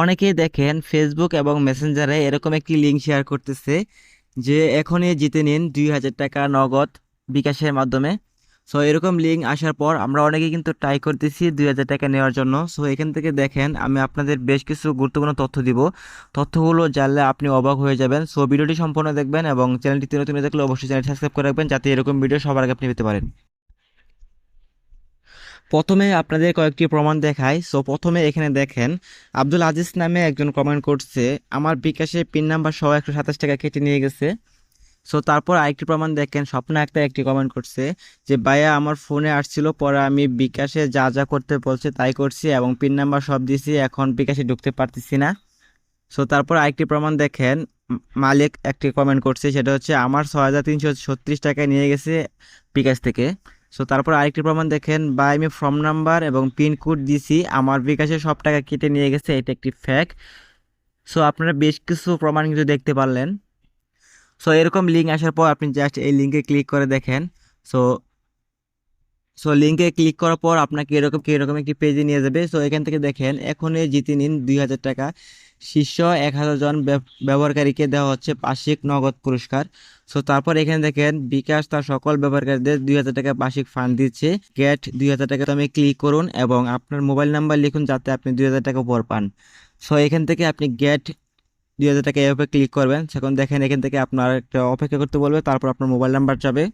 অনেকেই দেখেন ফেসবুক এবং মেসেঞ্জারে এরকম একটি লিঙ্ক শেয়ার করতেছে যে এখনই জিতে নিন দুই হাজার টাকা নগদ বিকাশের মাধ্যমে। সো এরকম লিঙ্ক আসার পর আমরা অনেকেই কিন্তু ট্রাই করতেছি দুই হাজার টাকা নেওয়ার জন্য। সো এখান থেকে দেখেন আমি আপনাদের বেশ কিছু গুরুত্বপূর্ণ তথ্য দিব। তথ্যগুলো জানলে আপনি অবাক হয়ে যাবেন। সো ভিডিওটি সম্পূর্ণ দেখবেন এবং চ্যানেলটি নতুন থাকলে অবশ্যই চ্যানেল সাবস্ক্রাইব করে রাখবেন যাতে এরকম ভিডিও সবার আগে আপনি পেতে পারেন। প্রথমে আপনাদের কয়েকটি প্রমাণ দেখাই। সো প্রথমে এখানে দেখেন, আব্দুল আজিজ নামে একজন কমেন্ট করছে, আমার বিকাশে পিন নাম্বার সহ একশো সাতাশ টাকা কেটে নিয়ে গেছে। সো তারপর আরেকটি প্রমাণ দেখেন, স্বপ্ন একটা একটি কমেন্ট করছে যে, ভাইয়া, আমার ফোনে আসছিল, পরে আমি বিকাশে যা যা করতে বলছে তাই করছি এবং পিন নাম্বার সব দিয়েছি, এখন বিকাশে ঢুকতে পারতেছি না। সো তারপর আরেকটি প্রমাণ দেখেন, মালিক একটি কমেন্ট করছে, সেটা হচ্ছে, আমার ছয় হাজার তিনশো ছত্রিশ টাকায় নিয়ে গেছে বিকাশ থেকে। সো তারপর আরেকটি প্রমাণ দেখেন বা আমি ফর্ম নাম্বার এবং পিন কোড দিছি, আমার বিকাশে সব টাকা কেটে নিয়ে গেছে, এটা একটি ফ্যাক সো আপনারা বেশ কিছু প্রমাণ কিন্তু দেখতে পারলেন। সো এরকম লিঙ্ক আসার পর আপনি জাস্ট এই লিঙ্কে ক্লিক করে দেখেন। সো সো লিঙ্কে ক্লিক করার পর আপনাকে এরকম এরকম একটি পেজে নিয়ে যাবে। সো এখান থেকে দেখেন এখনই জিতে নিন দুই হাজার টাকা। শীর্ষ এক হাজার জন ব্যবহারকারীকে দেওয়া হচ্ছে বার্ষিক নগদ পুরস্কার। সো তারপর এখানে দেখেন বিকাশ তার সকল ব্যবহারকারীদের দুই হাজার টাকা বার্ষিক ফান্ড দিচ্ছে। গেট দুই হাজার টাকা তো আমি ক্লিক করুন এবং আপনার মোবাইল নাম্বার লিখুন যাতে আপনি দুই হাজার টাকা উপর পান। সো এখান থেকে আপনি গেট দুই হাজার টাকা এভাবে ক্লিক করবেন। এখন দেখেন এখান থেকে আপনার একটা অপেক্ষা করতে বলবে, তারপর আপনার মোবাইল নাম্বার যাবে।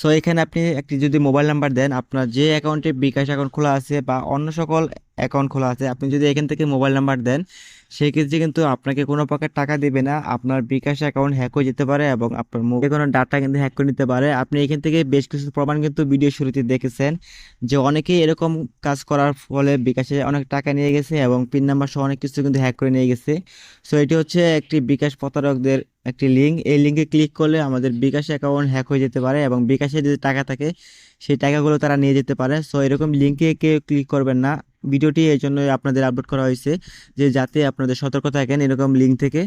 সো এখানে আপনি একটি যদি মোবাইল নাম্বার দেন, আপনার যে অ্যাকাউন্টে বিকাশ অ্যাকাউন্ট খোলা আছে বা অন্য সকল অ্যাকাউন্ট খোলা আছে, আপনি যদি এখান থেকে মোবাইল নাম্বার দেন সেই ক্ষেত্রে কিন্তু আপনাকে কোনো প্রকার টাকা দেবে না। আপনার বিকাশ অ্যাকাউন্ট হ্যাক হয়ে যেতে পারে এবং আপনার মোবাইল কোনো ডাটা কিন্তু হ্যাক করে নিতে পারে। আপনি এখান থেকে বেশ কিছু প্রমাণ কিন্তু ভিডিও শুরুতে দেখেছেন যে অনেকেই এরকম কাজ করার ফলে বিকাশে অনেক টাকা নিয়ে গেছে এবং পিন নাম্বার সহ অনেক কিছু কিন্তু হ্যাক করে নিয়ে গেছে। সো এটি হচ্ছে একটি বিকাশ প্রতারকদের একটি লিঙ্ক এই লিঙ্কে ক্লিক করলে আমাদের বিকাশ অ্যাকাউন্ট হ্যাক হয়ে যেতে পারে এবং বিকাশে যদি টাকা থাকে, সেই টাকাগুলো তারা নিয়ে যেতে পারে। সো এরকম লিঙ্কে কেউ ক্লিক করবেন না। ভিডিওটি এই জন্য আপনাদের আপলোড করা হয়েছে যে যাতে আপনাদের সতর্ক থাকেন এরকম লিঙ্ক থেকে।